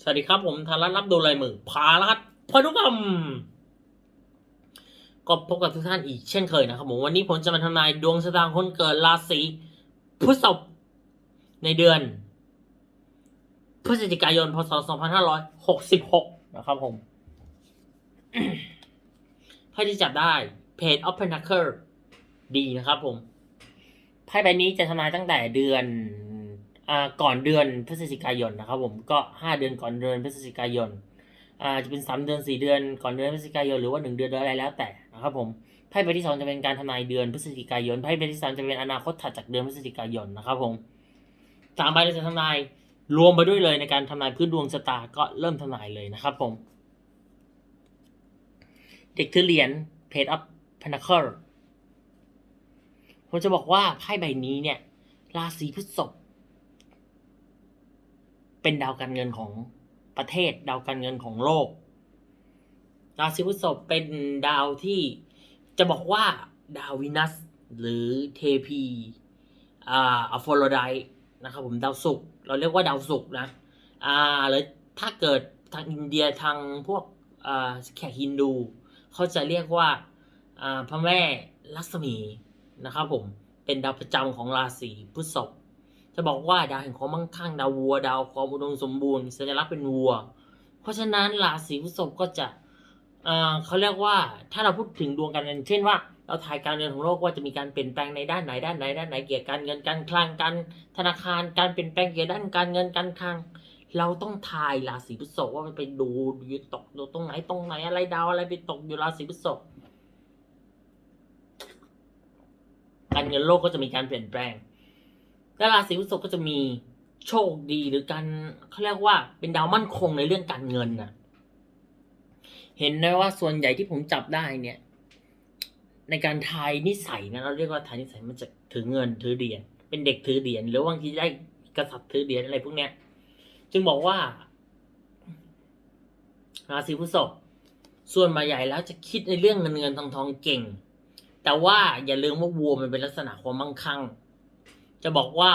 สวัสดีครับผมธารัตน์รับดูลายมือพารัตน์พนุกรรมก็พบกับทุกท่านอีกเช่นเคยนะครับผมวันนี้ผมจะมาทำนายดวงชะตาคนเกิดราศีพฤษภในเดือน พฤศจิกายนพศ 2566 นะครับผมไพ่ที่จับได้ Page of Pentacle ดีนะครับผมไพ่ใบนี้จะทำนายตั้งแต่เดือน ก่อนเดือนพฤศจิกายนนะครับผมก็ห้าเดือนก่อนเดือนพฤศจิกายนจะเป็นสามเดือนสี่เดือนก่อนเดือนพฤศจิกายนหรือว่าหนึ่งเดือนอะไรแล้วแต่นะครับผมไพ่ใบที่สองจะเป็นการทำนายเดือนพฤศจิกายนไพ่ใบที่สามจะเป็นอนาคตถัดจากเดือนพฤศจิกายนนะครับผมสามใบเราจะทำนายรวมไปด้วยเลยในการทำนายพื้นดวงชะตาก็เริ่มทำนายเลยนะครับผมเด็กถือเหรียญ Page of Pentacle ผมจะบอกว่าไพ่ใบนี้เนี่ยราศีพฤษภ เป็นดาวการเงินของประเทศ ดาวการเงินของโลก ราศีพฤษภเป็นดาวที่จะบอกว่าดาววินัสหรือเทพีอ่าอโฟโรไดนะครับผมดาวศุกร์เราเรียกว่าดาวศุกร์นะอ่าหรือถ้าเกิดทางอินเดียทางพวกอ่าแขกฮินดู เขาจะเรียกว่าอ่าพระแม่ลักษมีนะครับผมเป็นดาวประจำของราศีพฤษภ จะบอกว่าดาวแห่งความมั่งคั่งดาววัว ดาวความอุดมสมบูรณ์สัญลักษณ์เป็นวัว เพราะฉะนั้นราศีพฤษภก็จะเขาเรียกว่าถ้าเราพูดถึงดวงการเงิน เช่นว่า เราถ่ายการเงินของโลกว่าจะมีการเปลี่ยนแปลงในด้านไหนด้านไหนด้านไหนเกี่ยวกับการเงินการคลังการธนาคารการเปลี่ยนแปลงเกี่ยวกับด้านการเงินการคลัง เราต้องทายราศีพฤษภว่ามันไปดูอยู่ตกอยู่ตรงไหนตรงไหนอะไรดาวอะไรไปตกอยู่ราศีพฤษภการเงินโลกก็จะมีการเปลี่ยนแปลง และราศีพฤษภก็จะมีโชคดีหรือการเขาเรียกว่าเป็นดาวมั่นคงในเรื่องการเงินน่ะเห็นได้ว่าส่วนใหญ่ที่ผมจับได้เนี่ย ในการทายนิสัยนะเราเรียกว่าทายนิสัยมันจะถือเงินถือเหรียญเป็นเด็กถือเหรียญหรือบางทีได้กษัตริย์ถือเหรียญอะไรพวกเนี้ย จึงบอกว่า ราศีพฤษภส่วนมาใหญ่แล้วจะคิดในเรื่องเงินเงินทองทองเก่ง แต่ว่าอย่าลืมว่าวัวมันเป็นลักษณะความมั่งคั่ง จะบอกว่า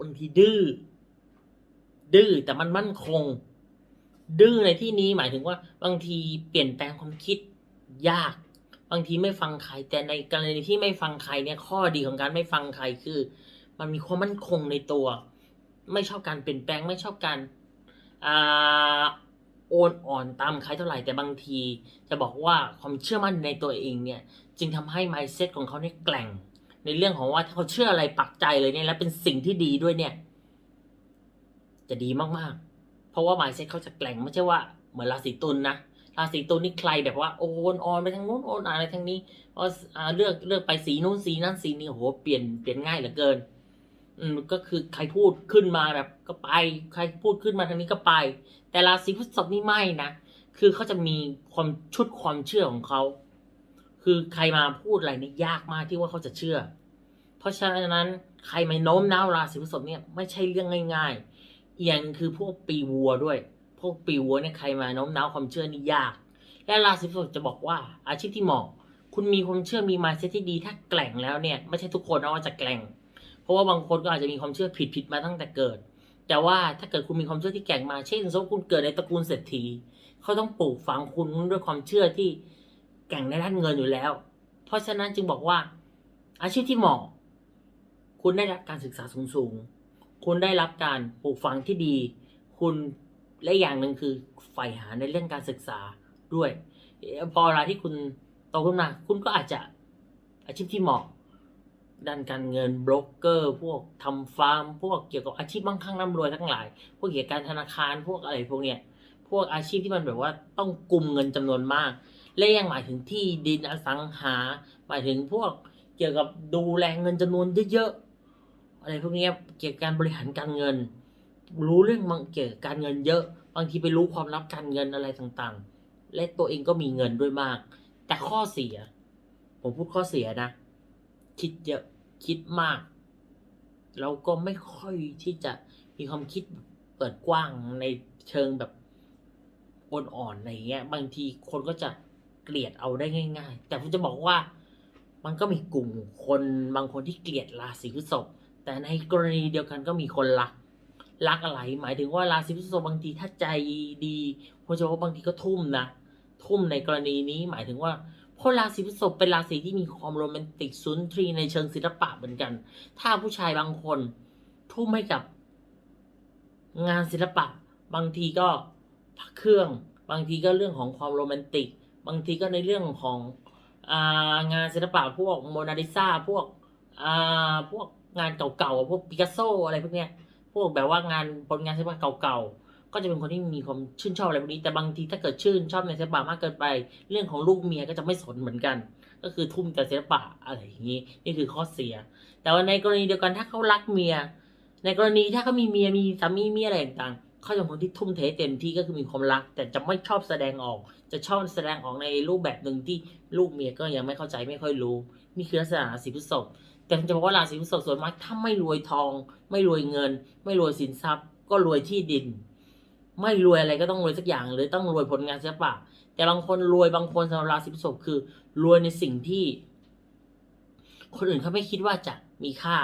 บางทีดื้อดื้อแต่มันมั่นคง ดื้อในที่นี้หมายถึงว่า บางทีเปลี่ยนแปลงความคิดยาก บางทีไม่ฟังใครแต่ในกรณีที่ไม่ฟังใครเนี่ยข้อดีของการไม่ฟังใครคือ มันมีความมั่นคงในตัว ไม่ชอบการเปลี่ยนแปลงไม่ชอบการอ่าโอนอ่อนตามใครเท่าไหร่แต่บางที จะบอกว่าความเชื่อมั่นในตัวเองเนี่ย จึงทำให้ mindset ของเขาเนี่ยแกล่ง ในเรื่องของว่าถ้าเขาเชื่ออะไรปักใจเลยเนี่ยแล้วเป็นสิ่งที่ดีด้วยเนี่ย จะดีมากๆ เพราะว่า mindset เขาจะแกล่งไม่ใช่ว่าเหมือนราศีตุลนะราศีตุลนี่ใครแบบว่าโอนอ่อนไปทางโน้นโอนอ่อนไปทางนี้พออเลือกเลือกไปสีนู้นสีนั้นสีนี้โอ้โหเปลี่ยนเปลี่ยนง่ายเหลือเกิน อืมก็คือใครพูดขึ้นมาแบบก็ไป ใครพูดขึ้นมาทางนี้ก็ไป แต่ราศีพฤษภนี่ไม่นะคือเขาจะมีความชุดความเชื่อของเขา คือใครมาพูดอะไรนี่ยากมากที่ว่าเขาจะเชื่อ เพราะฉะนั้นใครไม่โน้มน้าวราศีพฤษภเนี่ยไม่ใช่เรื่องง่ายๆอีกอย่างคือพวกปีวัวด้วย พวกปีวัวเนี่ยใครมาโน้มน้าวความเชื่อนี่ยาก และราศีพฤษภจะบอกว่าอาชีพที่เหมาะคุณมีความเชื่อมีมาเซตที่ดีถ้าแกล่งแล้วเนี่ยไม่ใช่ทุกคนนะว่าจะแกล่ง เพราะว่าบางคนก็อาจจะมีความเชื่อผิดผิดมาตั้งแต่เกิด แต่ว่าถ้าเกิดคุณมีความเชื่อที่แกร่งมาเช่นสมมติคุณเกิดในตระกูลเศรษฐีเขาต้องปลูกฝังคุณด้วยความเชื่อที่ แก่งในด้านเงินอยู่แล้ว เพราะฉะนั้นจึงบอกว่า อาชีพที่เหมาะ คุณได้รับการศึกษาสูงๆ คุณได้รับการปลูกฝังที่ดี คุณและอย่างหนึ่งคือใฝ่หาในเรื่องการศึกษาด้วย พอเวลาที่คุณโตขึ้นมา คุณก็อาจจะอาชีพที่เหมาะด้านการเงินโบรกเกอร์ พวกทำฟาร์ม พวกเกี่ยวกับอาชีพมั่งคั่งร่ำรวยทั้งหลาย พวกเกี่ยวกับการธนาคารพวกอะไรพวกเนี้ยพวกอาชีพที่มันแบบว่าต้องกุมเงินจำนวนมาก และยังหมายถึงที่ดินอสังหา หมายถึงพวกเกี่ยวกับดูแลเงินจำนวนเยอะๆอะไรพวกนี้เกี่ยวกับการบริหารการเงิน รู้เรื่องบางเกี่ยวกับการเงินเยอะ บางทีไปรู้ความลับการเงินอะไรต่างๆ และตัวเองก็มีเงินด้วยมาก แต่ข้อเสีย ผมพูดข้อเสียนะ คิดเยอะคิดมาก แล้วก็ไม่ค่อยที่จะมีความคิดเปิดกว้างในเชิงแบบอ่อนๆอะไรเงี้ย บางทีคนก็จะ เกลียดเอาได้ง่าย ๆ แต่ผมจะบอกว่ามันก็มีกลุ่มคนบางคนที่เกลียดราศีพฤษภแต่ในกรณีเดียวกันก็มีคนรัก รักอะไร หมายถึงว่าราศีพฤษภบางทีถ้าใจดีผมจะว่าบางทีก็ทุ่มนะทุ่มในกรณีนี้หมายถึงว่าเพราะราศีพฤษภเป็นราศีที่มีความโรแมนติกสุนทรีในเชิงศิลปะเหมือนกัน ถ้าผู้ชายบางคน ทุ่มให้กับ งานศิลปะ บางทีก็พระเครื่อง บางทีก็เรื่องของความโรแมนติก บางทีก็ในเรื่องขององานศิลปะพวกโมนาลิซาพวกพวกงานเก่าๆพวกปิกัสโซอะไรพวกเนี้ยพวกแบบว่างานผลงานศิลปะเก่าๆก็จะเป็นคนที่มีความชื่นชอบอะไรพวกนี้แต่บางทีถ้าเกิดชื่นชอบในศิลปะมากเกินไป เรื่องของลูกเมียก็จะไม่สนเหมือนกัน ก็คือทุ่มแต่ศิลปะอะไรอย่างนี้นี่คือข้อเสีย แต่ว่าในกรณีเดียวกันถ้าเขารักเมีย ในกรณีถ้าเขามีเมียมีสามีมีอะไรต่างๆ เขาจะคนที่ทุ่มเทเต็มที่ก็คือมีความรัก แต่จะไม่ชอบแสดงออก จะชอบแสดงออกในรูปแบบหนึ่งที่ลูกเมียก็ยังไม่เข้าใจไม่ค่อยรู้นี่คือลักษณะราศีพฤษภแต่จะบอกว่าราศีพฤษภส่วนมากถ้าไม่รวยทอง ไม่รวยเงิน ไม่รวยสินทรัพย์ ก็รวยที่ดิน ไม่รวยอะไรก็ต้องรวยสักอย่าง หรือต้องรวยผลงานศิลปะ แต่บางคนรวยบางคนสำหรับราศีพฤษภคือ รวยในสิ่งที่ คนอื่นเขาไม่คิดว่าจะมีค่า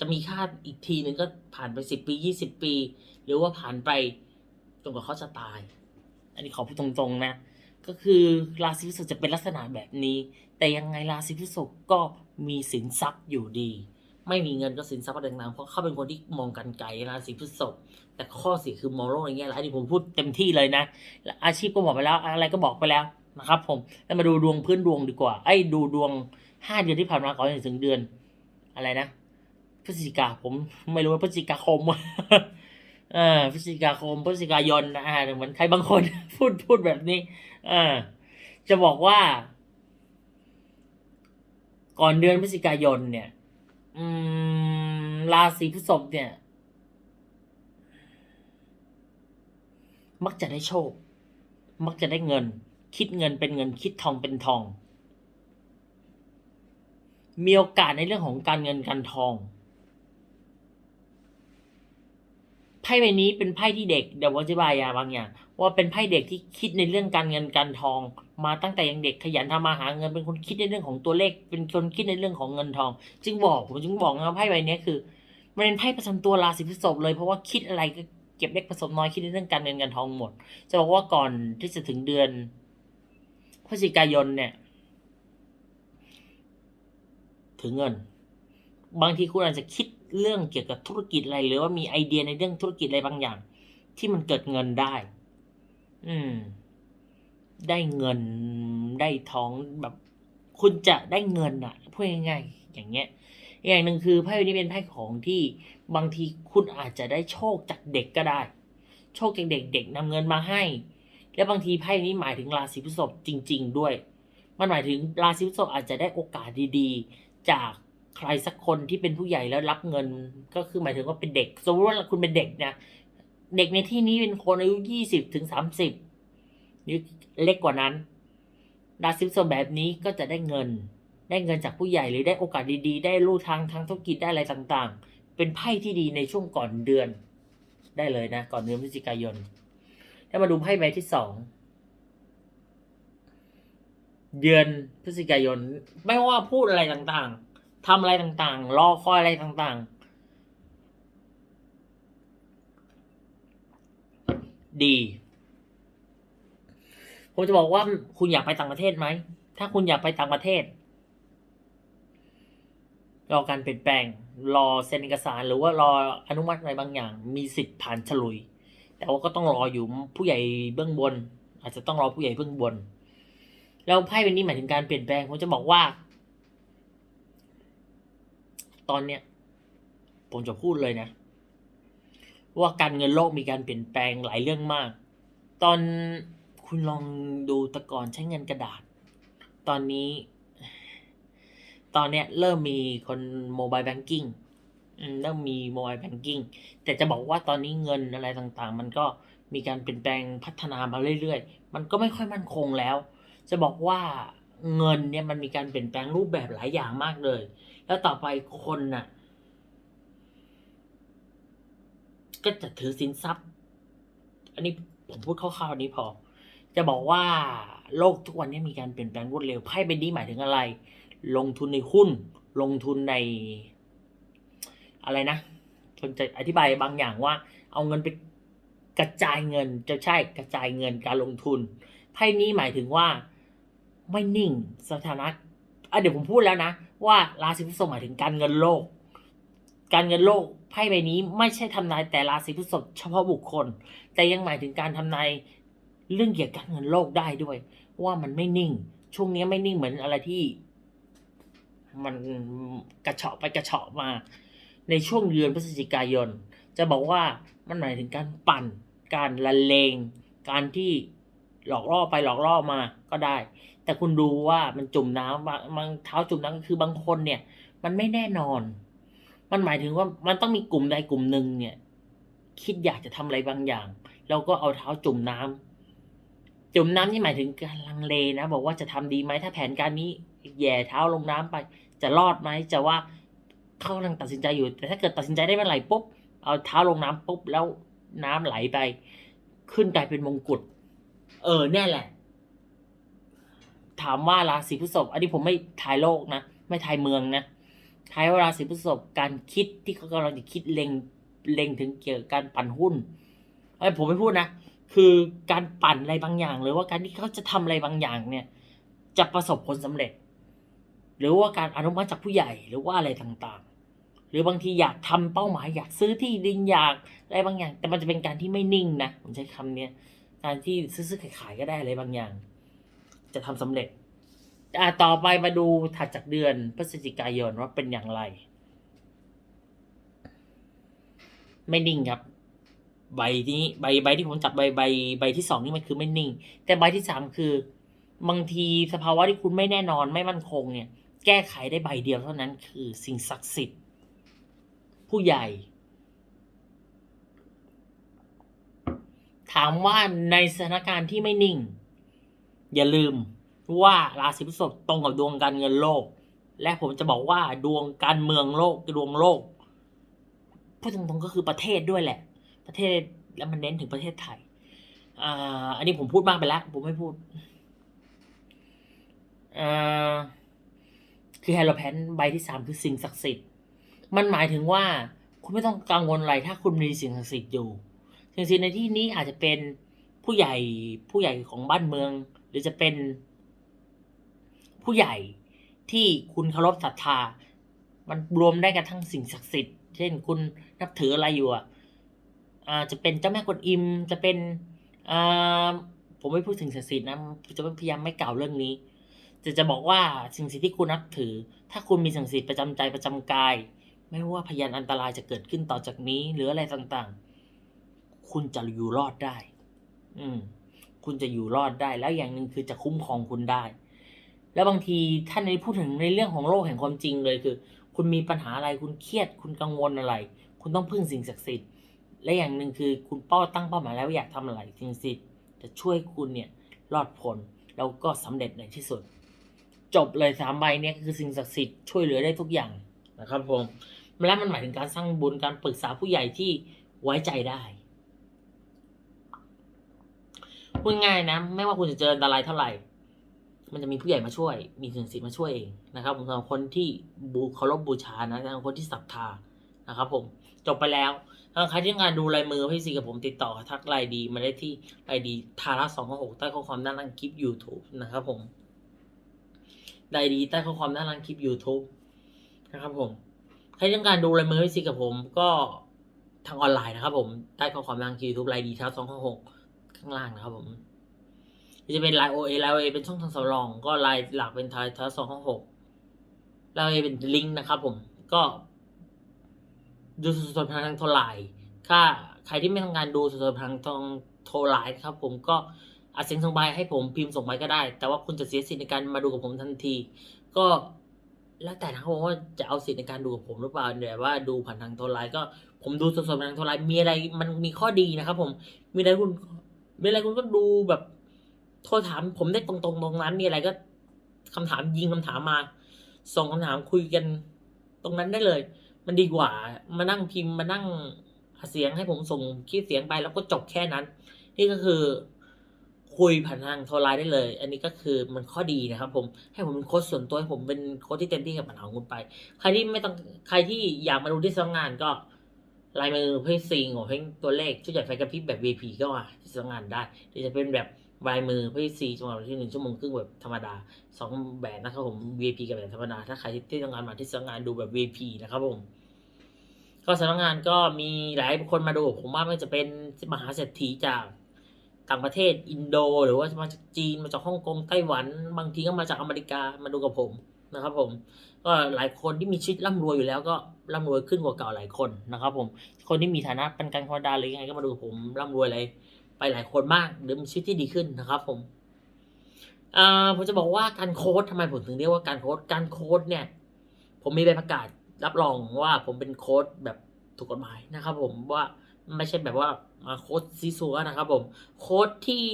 จะมีค่าอีกทีหนึ่งก็ผ่านไปสิบปียี่สิบปี หรือว่าผ่านไปจนกว่าเขาจะตาย อันนี้ขอพูดตรงๆนะ ก็คือราศีพฤษภจะเป็นลักษณะแบบนี้ แต่ยังไงราศีพฤษภก็มีสินทรัพย์อยู่ดี ไม่มีเงินก็สินทรัพย์อะไรต่างๆเพราะเขาเป็นคนที่มองกันไกลราศีพฤษภแต่ข้อเสียคือมองโลกในแง่ร้ายอันนี้ผมพูดเต็มที่เลยนะและอาชีพก็บอกไปแล้วอะไรก็บอกไปแล้วนะครับผมแล้วมาดูดวงพื้นดวงดีกว่าไอ้ดูดวงห้าเดือนที่ผ่านมาก่อนถึงเดือน อะไรนะ พฤศจิกาผมไม่รู้ว่าพฤศจิกาคมเออพฤศจิกาคมพฤศจิกายนนะอ่าเหมือนใครบางคน พูดพูดแบบนี้อ่าจะบอกว่า ก่อนเดือนพฤศจิกายนเนี่ย อืมราศีพฤษภเนี่ย มักจะได้โชค มักจะได้เงิน คิดเงินเป็นเงินคิดทองเป็นทอง มีโอกาสในเรื่องของการเงินการทอง ไพ่ใบนี้เป็นไพ่ที่เด็กเดี๋ยวผมอธิบายอะบางอย่างว่าเป็นไพ่เด็กที่คิดในเรื่องการเงินการทอง มาตั้งแต่ยังเด็กขยันทำมาหาเงินเป็นคนคิดในเรื่องของตัวเลข เป็นคนคิดในเรื่องของเงินทอง จึงบอกผมจึงบอกนะไพ่ใบนี้คือมันเป็นไพ่ประจำตัวราศีพฤษภเลยเพราะว่าคิดอะไรก็เก็บเล็กผสมน้อยคิดในเรื่องการเงินการทองหมด จะบอกว่าก่อนที่จะถึงเดือนพฤศจิกายนเนี่ย ถึงเงิน บางทีคุณอาจจะคิดเรื่องเกี่ยวกับธุรกิจอะไรหรือว่ามีไอเดียในเรื่องธุรกิจอะไรบางอย่าง ที่มันเกิดเงินได้ อืม ได้เงินได้ท้องแบบ คุณจะได้เงินอะพูดง่ายๆอย่างเงี้ยอย่างหนึ่งคือไพ่ใบนี้เป็นไพ่ของที่บางทีคุณอาจจะได้โชคจากเด็กก็ได้ โชคจากเด็กเด็กนำเงินมาให้ และบางทีไพ่นี้หมายถึงราศีพฤษภจริง ๆ ด้วย มันหมายถึงราศีพฤษภอาจจะได้โอกาสดีๆ จาก ใครสักคนที่เป็นผู้ใหญ่แล้วรับเงินก็คือหมายถึงว่าเป็นเด็ก สมมติว่าคุณเป็นเด็กนะเด็กในที่นี้เป็นคนอายุยี่สิบถึงสามสิบหรือเล็กกว่านั้นราศีพฤษภแบบนี้ก็จะได้เงิน ได้เงินจากผู้ใหญ่หรือได้โอกาสดีๆ ได้ลู่ทางทางธุรกิจได้อะไรต่างๆ เป็นไพ่ที่ดีในช่วงก่อนเดือน ได้เลยนะ ก่อนเดือนพฤศจิกายนถ้ามาดูไพ่ใบที่สองเดือนพฤศจิกายน ไม่ว่าพูดอะไรต่างๆ ทำอะไรต่างๆ รอคอยอะไรต่างๆ ดี ผมจะบอกว่าคุณอยากไปต่างประเทศไหม ถ้าคุณอยากไปต่างประเทศ รอการเปลี่ยนแปลง รอเซ็นเอกสารหรือว่ารออนุมัติอะไรบางอย่าง มีสิทธิ์ผ่านฉลุย แต่ว่าก็ต้องรออยู่ผู้ใหญ่เบื้องบน อาจจะต้องรอผู้ใหญ่เบื้องบน แล้วไพ่เป็นนี้หมายถึงการเปลี่ยนแปลง ผมจะบอกว่า ตอนเนี้ยผมจะพูดเลยนะ ว่าการเงินโลกมีการเปลี่ยนแปลงหลายเรื่องมาก ตอนคุณลองดูตะก่อนใช้เงินกระดาษ ตอนนี้ ตอนเนี้ยเริ่มมีคนโมบายแบงกิ้งเริ่มมีโมบายแบงกิ้งแต่จะบอกว่าตอนนี้เงินอะไรต่างๆ มันก็มีการเปลี่ยนแปลงพัฒนามาเรื่อยๆ มันก็ไม่ค่อยมั่นคงแล้ว จะบอกว่า เงินเนี่ยมันมีการเปลี่ยนแปลงรูปแบบหลายอย่างมากเลย แล้วต่อไปคนน่ะ ก็จะถือสินทรัพย์ อันนี้ผมพูดคร่าวๆนี้พอ จะบอกว่าโลกทุกวันนี้มีการเปลี่ยนแปลงรวดเร็วไพ่ใบนี้หมายถึงอะไร ลงทุนในหุ้น ลงทุนใน อะไรนะคนจะอธิบายบางอย่างว่า เอาเงินไปกระจายเงินจะใช่กระจายเงินการลงทุนไพ่นี้หมายถึงว่า ไม่นิ่งสถานะอะเดี๋ยวผมพูดแล้วนะ ว่าราศีพฤษภหมายถึงการเงินโลก การเงินโลกไพ่ใบนี้ไม่ใช่ทำนายแต่ราศีพฤษภเฉพาะบุคคล แต่ยังหมายถึงการทำนายเรื่องเกี่ยวกับเงินโลกได้ด้วย ว่ามันไม่นิ่ง ช่วงนี้ไม่นิ่งเหมือนอะไรที่ มันกระเฉาะไปกระเฉาะมา ในช่วงเดือนพฤศจิกายน จะบอกว่ามันหมายถึงการปั่น การละเลง การที่หลอกล่อไปหลอกล่อมาก็ได้ แต่คุณดูว่ามันจุ่มน้ำบางบางเท้าจุ่มน้ำก็คือบางคนเนี่ย มันไม่แน่นอน มันหมายถึงว่ามันต้องมีกลุ่มใดกลุ่มหนึ่งเนี่ย คิดอยากจะทำอะไรบางอย่าง แล้วก็เอาเท้าจุ่มน้ำจุ่มน้ำนี่หมายถึงการลังเลนะบอกว่าจะทำดีไหมถ้าแผนการนี้แย่เท้าลงน้ำไป จะรอดไหมจะว่าเขากำลังตัดสินใจอยู่ แต่ถ้าเกิดตัดสินใจได้เมื่อไหร่ปุ๊บเอาเท้าลงน้ำปุ๊บแล้วน้ำไหลไป ขึ้นกลายเป็นมงกุฎเออแน่แหละ ถามว่าราศีพฤษภอันนี้ผมไม่ทายโลกนะ ไม่ทายเมืองนะทายว่าราศีพฤษภการคิดที่เขากำลังจะคิดเล็งเล็งถึงเกี่ยวกับการปั่นหุ้นไอ้ผมไม่พูดนะคือการปั่นอะไรบางอย่าง หรือว่าการที่เขาจะทำอะไรบางอย่างเนี่ย จะประสบผลสำเร็จ หรือว่าการอนุมัติจากผู้ใหญ่หรือว่าอะไรต่างๆ หรือบางทีอยากทำเป้าหมายอยากซื้อที่ดินอยากอะไรบางอย่าง แต่มันจะเป็นการที่ไม่นิ่งนะผมใช้คำเนี้ยการที่ซื้อๆขายๆก็ได้อะไรบางอย่าง จะทำสำเร็จอะต่อไปมาดูถัดจากเดือนพฤศจิกายนว่าเป็นอย่างไร ไม่นิ่งครับ ใบนี้ ใบใบที่ผมจับใบใบใบที่สองนี่มันคือไม่นิ่ง แต่ใบที่สามคือบางทีสภาวะที่คุณไม่แน่นอนไม่มั่นคงเนี่ย แก้ไขได้ใบเดียวเท่านั้นคือสิ่งศักดิ์สิทธิ์ ผู้ใหญ่ ถามว่าในสถานการณ์ที่ไม่นิ่ง อย่าลืมว่าราศีพฤษภตรงกับดวงการเงินโลก และผมจะบอกว่าดวงการเมืองโลกดวงโลกพูดตรงๆก็คือประเทศด้วยแหละ ประเทศแล้วมันเน้นถึงประเทศไทยอ่าอันนี้ผมพูดมากไปแล้ว ผมไม่พูดอ่าคือไฮโลแพนใบที่สามคือสิ่งศักดิ์สิทธิ์ มันหมายถึงว่าคุณไม่ต้องกังวลอะไรถ้าคุณมีสิ่งศักดิ์สิทธิ์อยู่สิ่งศักดิ์สิทธิ์ในที่นี้อาจจะเป็นผู้ใหญ่ผู้ใหญ่ของบ้านเมือง รือจะเป็น ผู้ใหญ่ที่คุณเคารพศรัทธา มันรวมได้กันทั้งสิ่งศักดิ์สิทธิ์ เช่น คุณนับถืออะไรอยู่อะจะเป็นเจ้าแม่กวนอิม จะเป็นอผมไม่พูดถึงศักดิ์สิทธิ์นะจะพยายามไม่กล่าวเรื่องนี้ จะจะบอกว่าสิ่งศักดิ์สิทธิ์ที่คุณนับถือ ถ้าคุณมีสิ่งศักดิ์สิทธิ์ประจำใจประจำกาย ไม่ว่าพยานอันตรายจะเกิดขึ้นต่อจากนี้ หรืออะไรต่างๆ คุณจะอยู่รอดได้ อืม คุณจะอยู่รอดได้ แล้วอย่างหนึ่งคือจะคุ้มครองคุณได้ แล้วบางทีท่านในพูดถึงในเรื่องของโลกแห่งความจริงเลยคือ คุณมีปัญหาอะไรคุณเครียด คุณกังวลอะไร คุณต้องพึ่งสิ่งศักดิ์สิทธิ์และอย่างหนึ่งคือคุณเป้าตั้งเป้าหมายแล้วอยากทำอะไรสิ่งศักดิ์สิทธิ์จะช่วยคุณเนี่ยรอดพ้นแล้วก็สำเร็จในที่สุด จบเลยสามใบเนี่ยคือสิ่งศักดิ์สิทธิ์ช่วยเหลือได้ทุกอย่างนะครับผมและมันหมายถึงการสร้างบุญการปรึกษาผู้ใหญ่ที่ไว้ใจได้ พูดง่ายนะ ไม่ว่าคุณจะเจออันตรายเท่าไหร่ มันจะมีผู้ใหญ่มาช่วย มีสิ่งศักดิ์สิทธิ์มาช่วยเองนะครับผมสำหรับคนที่บูเคารพบูชานะสำหรับคนที่ศรัทธานะครับ ผมจบไปแล้วถ้าใครที่ต้องการดูลายมือพี่ซีกับผมติดต่อทักไลน์ดีมาได้ที่ไลน์ดีทาระสองหกใต้ข้อความด้านล่างคลิป YouTube นะครับผมไลน์ดีใต้ข้อความด้านล่างคลิป YouTube นะครับผมใครที่ต้องการดูลายมือพี่ซีกับผมก็ทางออนไลน์นะครับผมใต้ข้อความด้านล่างคลิป YouTube ไลน์ดีทาระสองหก ข้างล่างนะครับผมจะเป็นไลน์โอเอไลน์โอเอเป็นช่องทางสำรอง ก็ไลน์หลักเป็นไทยทัสองห้องหกไลน์โอเอเป็นลิงก์นะครับผมก็ ดูสดๆทางโทรไลน์ถ้าใครที่ไม่ต้องการดูสดๆทางทางโทรไลน์ครับผมก็อัดเสียงส่งไปให้ผมพิมพ์ส่งไปก็ได้ แต่ว่าคุณจะเสียสิทธิ์ในการมาดูกับผมทันที ก็แล้วแต่นะครับผมว่าจะเอาสิทธิ์ในการดูกับผมหรือเปล่าเดี๋ยวว่าดูผ่านทางโทรไลน์ก็ผมดูสดๆทางโทรไลน์มีอะไรมันมีข้อดีนะครับผมมีอะไรคุณ มีอะไรคุณก็ดูแบบโทรถามผมได้ตรงๆตรงนั้น มีอะไรก็คำถามยิงคำถามมา ส่งคำถามคุยกันตรงนั้นได้เลย มันดีกว่า มานั่งพิมพ์มานั่งเสียงให้ผมส่งคลิปเสียงไปแล้วก็จบแค่นั้น นี่ก็คือคุยผ่านทางโทรไลน์ได้เลย อันนี้ก็คือมันข้อดีนะครับ ผมให้ผมเป็นโค้ชส่วนตัวให้ผมเป็นโค้ชที่เต็มที่กับปัญหาของคุณไป ใครที่ไม่ต้องใครที่อยากมาดูที่สำนักงานก็ลายมือเพื่อซีงของเพ่งตัวเลขชุดใหญ่ไฟกระพริบแบบ VP ก็มา สำนักงานได้หรือจะเป็นแบบลายมือเพื่อซีจังหวะที่หนึ่งชั่วโมงครึ่งแบบธรรมดาสองแบบนะครับผม VIP กับแบบธรรมดา ถ้าใครที่ต้องการมาที่สำนักงานดูแบบ VIP นะครับผม ก็สำนักงานก็มีหลายคนมาดูผมว่าไม่จะเป็นมหาเศรษฐีจากต่างประเทศอินโด หรือว่ามาจากจีนมาจากฮ่องกงไต้หวัน บางทีก็มาจากอเมริกามาดูกับผมนะครับผม ก็หลายคนที่มีชีวิตร่ำรวยอยู่แล้วก็ร่ำรวยขึ้นกว่าเก่าหลายคนนะครับผมคนที่มีฐานะเป็นการธรรมดาหรือยังไงก็มาดูผมร่ำรวยอะไร ไปหลายคนมากหรือมีชีวิตที่ดีขึ้นนะครับ ผมผมจะบอกว่าการโค้ดทำไมผมถึงเรียกว่าการโค้ดการโค้ดเนี่ย ผมมีใบประกาศรับรองว่าผมเป็นโค้ดแบบถูกกฎหมายนะครับ ผมว่าไม่ใช่แบบว่ามาโค้ดซีซัวนะครับ ผมโค้ดที่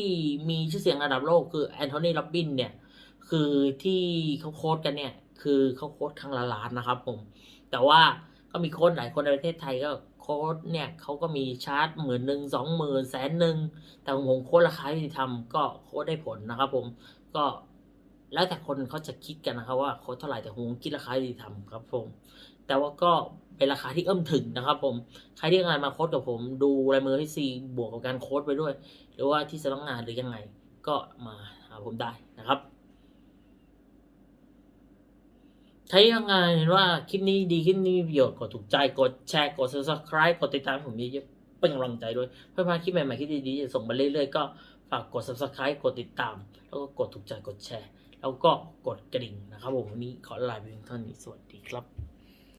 มีชื่อเสียงระดับโลกคือแอนโทนีโรบบินเนี่ย คือที่เขาโค้ดกันเนี่ย คือเขาโค้ดครั้งละล้านนะครับ ผม แต่ว่าก็มีโค้ดหลายคนในประเทศไทยก็ ค้ดเนี่ยเขาก็มีชาร์จหมื่นหนึ่งสองหมื่นแสนหนึ่งแต่ของผมโค้ดราคาที่ทำก็โค้ดได้ผลนะครับผมก็แล้วแต่คนเขาจะคิดกันนะครับว่าโค้ดเท่าไหร่แต่ผมคิดราคาที่ทำครับผมแต่ว่าก็เป็นราคาที่เอื้อมถึงนะครับผมใครที่งารมาโค้ดกับผมดูลายมือให้ซีบวกกับการโค้ดไปด้วย หรือว่าที่สำนักงานหรือยังไงก็มาหาผมได้นะครับ ใช้ยังไงเห็นว่าคลิปนี้ดีคลิปนี้มีประโยชน์กดถูกใจกดแชร์กด subscribe กดติดตามผมเยอะๆเป็นกำลังใจด้วยเพื่อพาคลิปใหม่ๆคลิปดีๆจะส่งมาเรื่อยๆก็ฝากกด subscribe กดติดตาม แล้วก็กดถูกใจกดแชร์ แล้วก็กดกระดิ่งนะครับผมวันนี้ขอลาไปเพียงเท่านี้สวัสดีครับ